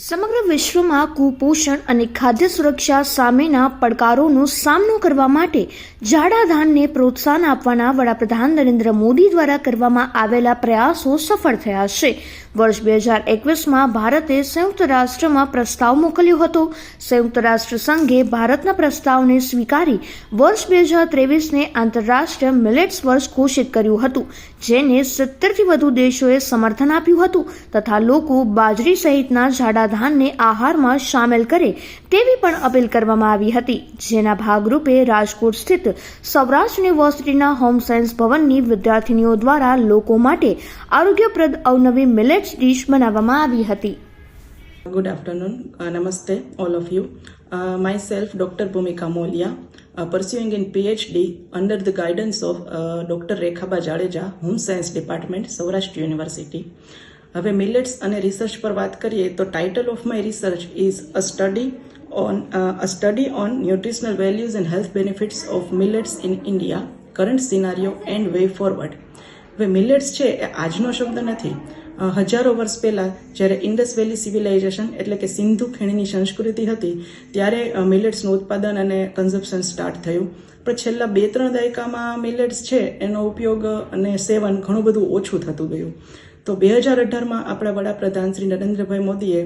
સમગ્ર વિશ્વમાં કુપોષણ અને ખાદ્ય સુરક્ષા સામેના પડકારોનો સામનો કરવા માટે જાડા ધાનને પ્રોત્સાહન આપવાના વડાપ્રધાન નરેન્દ્ર મોદી દ્વારા કરવામાં આવેલા પ્રયાસો સફળ થયા છે. વર્ષ બે હજાર એકવીસમાં ભારતે સંયુક્ત રાષ્ટ્રમાં પ્રસ્તાવ મોકલ્યો હતો. સંયુક્ત રાષ્ટ્ર સંઘે ભારતના પ્રસ્તાવને સ્વીકારી વર્ષ બે હજાર ત્રેવીસને આંતરરાષ્ટ્રીય મિલેટ્સ વર્ષ ઘોષિત કર્યું હતું, જેને સિત્તેરથી વધુ દેશોએ સમર્થન આપ્યું હતું તથા લોકો બાજરી સહિતના જાડા ધાનને આહારમાં સામેલ કરે તેવી પણ અપીલ કરવામાં આવી હતી જેના ભાગરૂપે રાજકોટ સ્થિત સૌરાષ્ટ્ર યુનિવર્સિટીના હોમ સાયન્સ ભવનની વિદ્યાર્થીનીઓ દ્વારા લોકો માટે આરોગ્યપ્રદ અવનવી મિલેટ્સ ડીશ બનાવવામાં આવી હતી. Uh, namaste, all of you. Uh, myself, Dr. Bhumika Molia, uh, pursuing in PhD under the guidance of uh, Dr. Rekhaba Jadeja, Home Science Department, Saurashtra University. હવે millets અને રિસર્ચ પર વાત કરીએ તો title of my research is a study on a study on nutritional values and health benefits of millets in India current scenario and way forward હવે millets છે એ આજનો શબ્દ નથી. હજારો વર્ષ પહેલાં જ્યારે ઇન્ડસ વેલી સિવિલાઇઝેશન એટલે કે સિંધુ ખીણની સંસ્કૃતિ હતી, ત્યારે મિલેટ્સનું ઉત્પાદન અને કન્ઝપ્શન સ્ટાર્ટ થયું. પણ છેલ્લા બે ત્રણ દાયકામાં મિલેટ્સ છે એનો ઉપયોગ અને સેવન ઘણું બધું ઓછું થતું ગયું. તો બે હજાર અઢારમાં આપણા વડાપ્રધાન શ્રી નરેન્દ્રભાઈ મોદીએ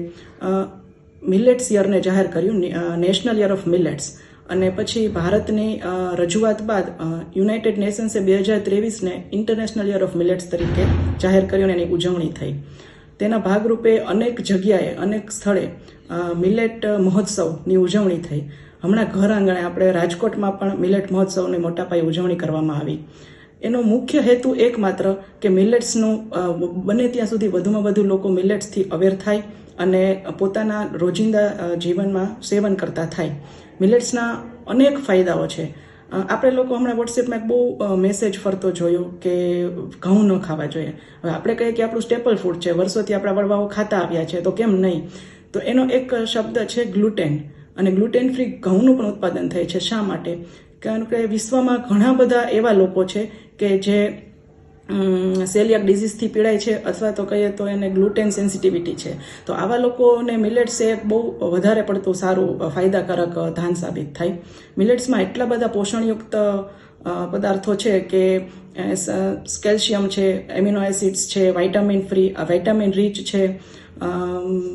મિલેટ્સ યરને જાહેર કર્યું નેશનલ યર ઓફ મિલેટ્સ. અને પછી ભારતની રજૂઆત બાદ યુનાઇટેડ નેશન્સે બે હજાર ત્રેવીસને ઇન્ટરનેશનલ યર ઓફ મિલેટ્સ તરીકે જાહેર કર્યું અને એની ઉજવણી થઈ. તેના ભાગરૂપે અનેક જગ્યાએ, અનેક સ્થળે મિલેટ મહોત્સવની ઉજવણી થઈ. હમણાં ઘર આંગણે આપણે રાજકોટમાં પણ મિલેટ મહોત્સવની મોટા પાયે ઉજવણી કરવામાં આવી. એનો મુખ્ય હેતુ એકમાત્ર કે મિલેટ્સનું બને ત્યાં સુધી વધુમાં વધુ લોકો મિલેટ્સથી અવેર થાય અને પોતાના રોજિંદા જીવનમાં સેવન કરતા થાય. મિલેટ્સના અનેક ફાયદાઓ છે. આપણે લોકો હમણાં વોટ્સએપમાં એક બહુ મેસેજ ફરતો જોયો કે ઘઉં ન ખાવા જોઈએ. હવે આપણે કહીએ કે આપણું સ્ટેપલ ફૂડ છે. વર્ષોથી આપણા વડવાઓ ખાતા આવ્યા છે, તો કેમ નહીં? તો એનો એક શબ્દ છે ગ્લુટેન અને ગ્લુટેન ફ્રી ઘઉંનું પણ ઉત્પાદન થાય છે શા માટે? કારણ કે વિશ્વમાં ઘણા બધા એવા લોકો છે કે જે સેલિયાક ડિઝીઝથી પીડાય છે અથવા તો કહીએ તો એને ગ્લુટેન સેન્સિટિવિટી છે. તો આવા લોકોને મિલેટ્સ એ બહુ વધારે પડતું સારું ફાયદાકારક ધાન સાબિત થાય. મિલેટ્સમાં એટલા બધા પોષણયુક્ત પદાર્થો છે કે કેલ્શિયમ છે એમિનો એસિડ્સ છે વાઇટામિન ફ્રી વાઇટામિન રીચ છે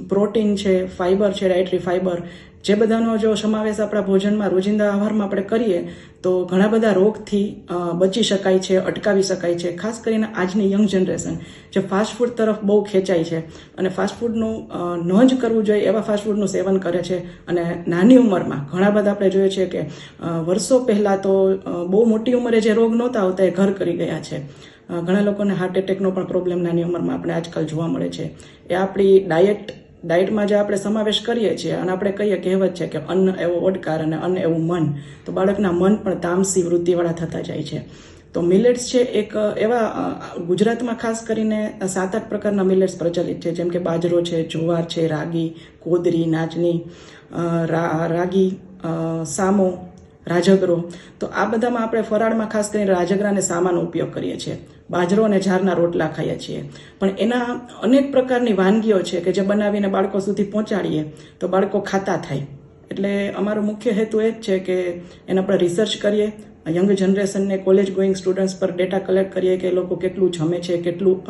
પ્રોટીન છે ફાઇબર છે ડાયટરી ફાઇબર જે બધાનો જો સમાવેશ આપણા ભોજનમાં, રોજિંદા આહારમાં આપણે કરીએ, તો ઘણા બધા રોગથી બચી શકાય છે, અટકાવી શકાય છે. ખાસ કરીને આજની યંગ જનરેશન જે ફાસ્ટ ફૂડ તરફ બહુ ખેંચાય છે. અને ફાસ્ટ ફૂડનું ન જ કરવું જોઈએ એવા ફાસ્ટ ફૂડનું સેવન કરે છે. અને નાની ઉંમરમાં, ઘણા બધા આપણે જોઈએ છીએ કે વર્ષો પહેલાં તો બહુ મોટી ઉંમરે જે રોગ નહોતા આવતા, એ ઘર કરી ગયા છે. ઘણા લોકોને હાર્ટ એટેકનો પણ પ્રોબ્લેમ નાની ઉંમરમાં આપણે આજકાલ જોવા મળે છે. એ આપણી ડાયટ ડાયટમાં જે આપણે સમાવેશ કરીએ છીએ, અને આપણે કહીએ કહેવત છે કે અન્ન એવો ઓડકાર અને અન્ન એવું મન, તો બાળકના મન પણ તામસી વૃત્તિવાળા થતા જાય છે. તો મિલેટ્સ છે એક એવા ગુજરાતમાં ખાસ કરીને સાત આઠ પ્રકારના મિલેટ્સ પ્રચલિત છે, જેમ કે બાજરો છે, જુવાર છે, રાગી, કોદરી નાચની રાગી સામો રાજગરો. તો આ બધામાં આપણે ફરાળમાં ખાસ કરીને રાજગરાને સામાનો ઉપયોગ કરીએ છીએ. બાજરો અને ઝારના રોટલા ખાઈએ છીએ. પણ એના અનેક પ્રકારની વાનગીઓ છે કે જે બનાવીને બાળકો સુધી પહોંચાડીએ, તો બાળકો ખાતા થાય. એટલે અમારો મુખ્ય હેતુ એ જ છે કે એના પર રિસર્ચ કરીએ. યંગ જનરેશનને કોલેજ ગોઈંગ સ્ટુડન્ટ્સ પર ડેટા કલેક્ટ કરીએ કે એ લોકો કેટલું જમે છે, કેટલું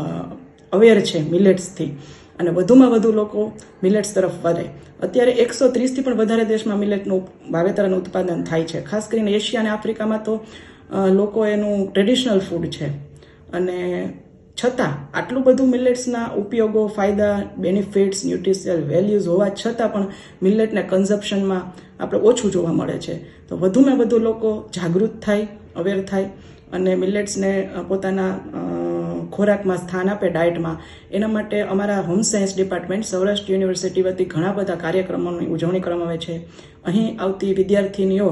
અવેર છે મિલેટ્સથી અને વધુમાં વધુ લોકો મિલેટ્સ તરફ વધે. અત્યારે એકસો ત્રીસથી પણ વધારે દેશમાં મિલેટનું વાવેતર અને ઉત્પાદન થાય છે. ખાસ કરીને એશિયા અને આફ્રિકામાં તો લોકો એનું ટ્રેડિશનલ ફૂડ છે. અને છતાં આટલું બધું મિલેટ્સના ઉપયોગો, ફાયદા બેનિફિટ્સ ન્યુટ્રિશિયલ વેલ્યુઝ હોવા છતાં પણ મિલેટના કન્ઝપ્શનમાં આપણે ઓછું જોવા મળે છે. તો વધુમાં વધુ લોકો જાગૃત થાય અવેર થાય અને મિલેટ્સને પોતાના ખોરાકમાં સ્થાન આપે ડાયટમાં. એના માટે અમારા home science department Saurashtra university વતી ઘણા બધા કાર્યક્રમોની ઉજવણી કરવામાં આવે છે. અહીં આવતી વિદ્યાર્થીનીઓ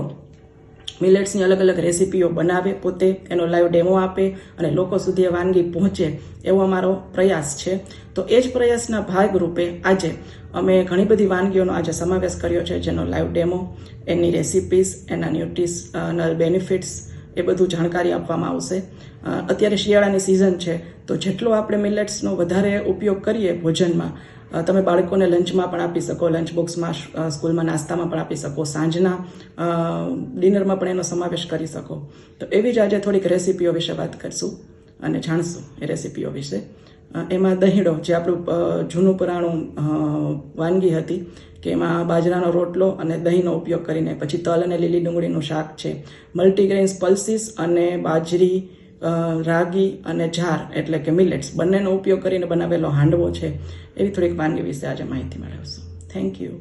મિલેટ્સની અલગ અલગ રેસીપીઓ બનાવે, પોતે એનો લાઈવ ડેમો આપે અને લોકો સુધી એ વાનગી પહોંચે એવો અમારો પ્રયાસ છે. તો એ જ પ્રયાસના ભાગરૂપે આજે અમે ઘણી બધી વાનગીઓનો આજે સમાવેશ કર્યો છે, જેનો લાઈવ ડેમો એની રેસિપીસ એના ન્યુટ્રિશનલ બેનિફિટ્સ એ બધું જાણકારી આપવામાં આવશે. અત્યારે શિયાળાની સિઝન છે, તો જેટલો આપણે મિલેટ્સનો વધારે ઉપયોગ કરીએ ભોજનમાં તમે બાળકોને લંચમાં પણ આપી શકો લંચ બોક્સમાં સ્કૂલમાં નાસ્તામાં પણ આપી શકો, સાંજના ડિનરમાં પણ એનો સમાવેશ કરી શકો. તો એવી જ આજે થોડીક રેસીપીઓ વિશે વાત કરશું અને જાણશું એ રેસીપીઓ વિશે. એમાં દહીંડો, જે આપણું જૂનું પુરાણું વાનગી હતી, કે એમાં બાજરાનો રોટલો અને દહીંનો ઉપયોગ કરીને, પછી તલ અને લીલી ડુંગળીનું શાક છે. મલ્ટીગ્રેન્સ પલ્સીસ અને બાજરી રાગી અને જાર, એટલે કે મિલેટ્સ, બંનેનો ઉપયોગ કરીને બનાવેલો હાંડવો છે. એવી થોડીક વાનગી વિશે આજે માહિતી મેળવશું. Thank you